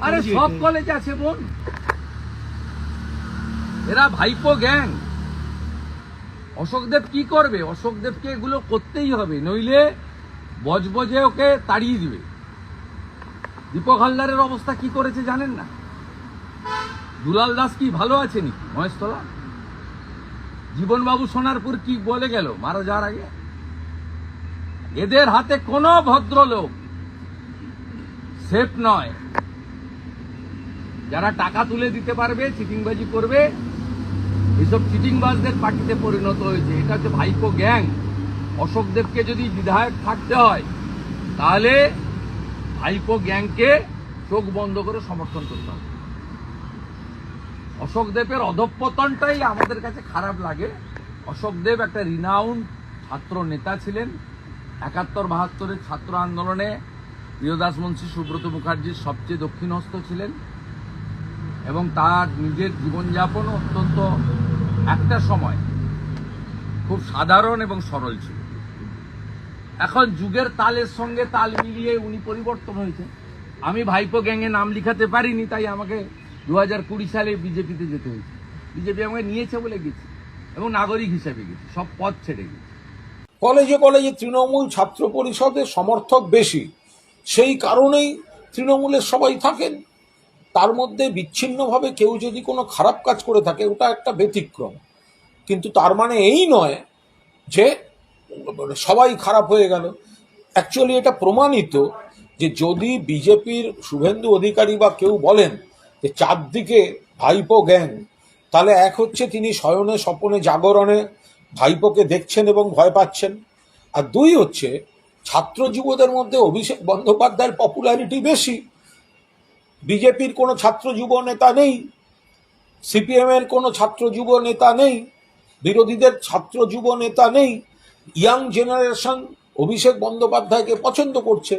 আরে সব কলেজ আছে বোন। এরা ভাইপো গ্যাং অশোকদেব কি করবে? অশোকদেবকে এগুলো করতেই হবে নইলে বজবজে ওকে তাড়িয়ে দিবে। দীপক হালদারের অবস্থা কি করেছে জানেন না? দুলাল দাস কি ভালো আছে নাকি? মহেশতলা? জীবনবাবু সোনারপুর কি বলে গেল? মারা যাওয়ার আগে? এদের হাতে কোনো ভদ্রলোক সেফ নয়। যারা টাকা তুলে দিতে পারবে, চিটিংবাজি করবে, এসব চিটিংবাজদের পার্টিতে পরিণত হয়েছে। এটা হচ্ছে ভাইপো গ্যাং। অশোকদেবকে যদি বিধায়ক থাকতে হয়, তাহলে ভাইপো গ্যাংকে চোখ বন্ধ করে সমর্থন করতে হবে। অশোকদেবের অধঃপতনটাই আমাদের কাছে খারাপ লাগে। অশোকদেব একটা রিনাউন্ড ছাত্র নেতা ছিলেন। একাত্তর বাহাত্তরের ছাত্র আন্দোলনে প্রিয়দাস মুন্সী সুব্রত মুখার্জির সবচেয়ে দক্ষিণস্থ ছিলেন। এবং তার নিজের জীবনযাপন অত্যন্ত একটা সময় খুব সাধারণ এবং সরল ছিল। এখন যুগের তালের সঙ্গে তাল মিলিয়ে উনি পরিবর্তন হয়েছে আমি ভাইপো গ্যাংয়ে নাম লিখাতে পারিনি, তাই আমাকে দু হাজার কুড়ি সালে বিজেপিতে যেতে হয়েছে। বিজেপি আমাকে নিয়েছে বলে গেছি এবং নাগরিক হিসেবে গেছি, সব পথ ছেড়ে গেছি। কলেজে কলেজে তৃণমূল ছাত্র পরিষদের সমর্থক বেশি, সেই কারণেই তৃণমূলের সবাই থাকেন। তার মধ্যে বিচ্ছিন্নভাবে কেউ যদি কোনো খারাপ কাজ করে থাকে, ওটা একটা ব্যতিক্রম। কিন্তু তার মানে এই নয় যে সবাই খারাপ হয়ে গেল। অ্যাকচুয়ালি এটা প্রমাণিত যে যদি বিজেপির শুভেন্দু অধিকারী বা কেউ বলেন যে চারদিকে ভাইপো গ্যাং, তাহলে এক হচ্ছে তিনি শয়নে, স্বপনে, জাগরণে ভাইপোকে দেখছেন এবং ভয় পাচ্ছেন। আর দুই হচ্ছে ছাত্র যুবদের মধ্যে অভিষেক বন্দ্যোপাধ্যায়ের পপুলারিটি বেশি। বিজেপির কোনো ছাত্র যুব নেতা নেই, সিপিএম এর কোনো ছাত্র যুব নেতা নেই, বিরোধীদের ছাত্র যুব নেতা নেই ইয়াং জেনারেশন অভিষেক বন্দ্যোপাধ্যায়কে পছন্দ করছে।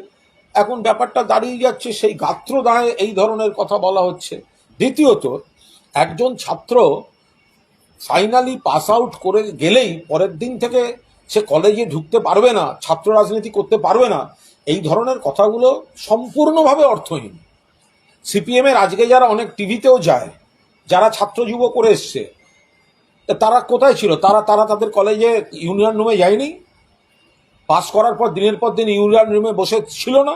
এখন ব্যাপারটা দাঁড়িয়ে যাচ্ছে, সেই গাত্র দাঁড়ে এই ধরনের কথা বলা হচ্ছে। দ্বিতীয়ত, একজন ছাত্র ফাইনালি পাস আউট করে গেলেই পরের দিন থেকে সে কলেজে ঢুকতে পারবে না, ছাত্র রাজনীতি করতে পারবে না, এই ধরনের কথাগুলো সম্পূর্ণভাবে অর্থহীন। সিপিএম এর আজকে যারা অনেক টিভিতেও যায়, যারা ছাত্র যুব করে এসছে তারা কোথায় ছিল? তারা তারা তাদের কলেজে ইউনিয়ন রুমে যায়নি? পাস করার পর দিনের পর দিন ইউনিয়ন রুমে বসে ছিল না?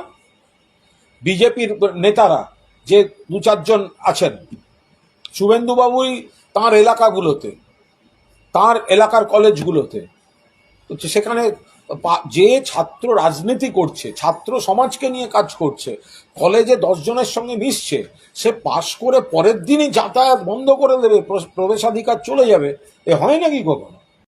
বিজেপির নেতারা যে দু চারজন আছেন, শুভেন্দুবাবুই তাঁর এলাকাগুলোতে, তার এলাকার কলেজগুলোতে সেখানে যে ছাত্র রাজনীতি করছে, ছাত্র সমাজকে নিয়ে কাজ করছে, কলেজে দশজনের সঙ্গে মিশছে, সে পাশ করে পরের দিনই যাতায়াত বন্ধ করে দেবে প্র- প্রবেশাধিকার চলে যাবে, এ হয় নাকি কখনো?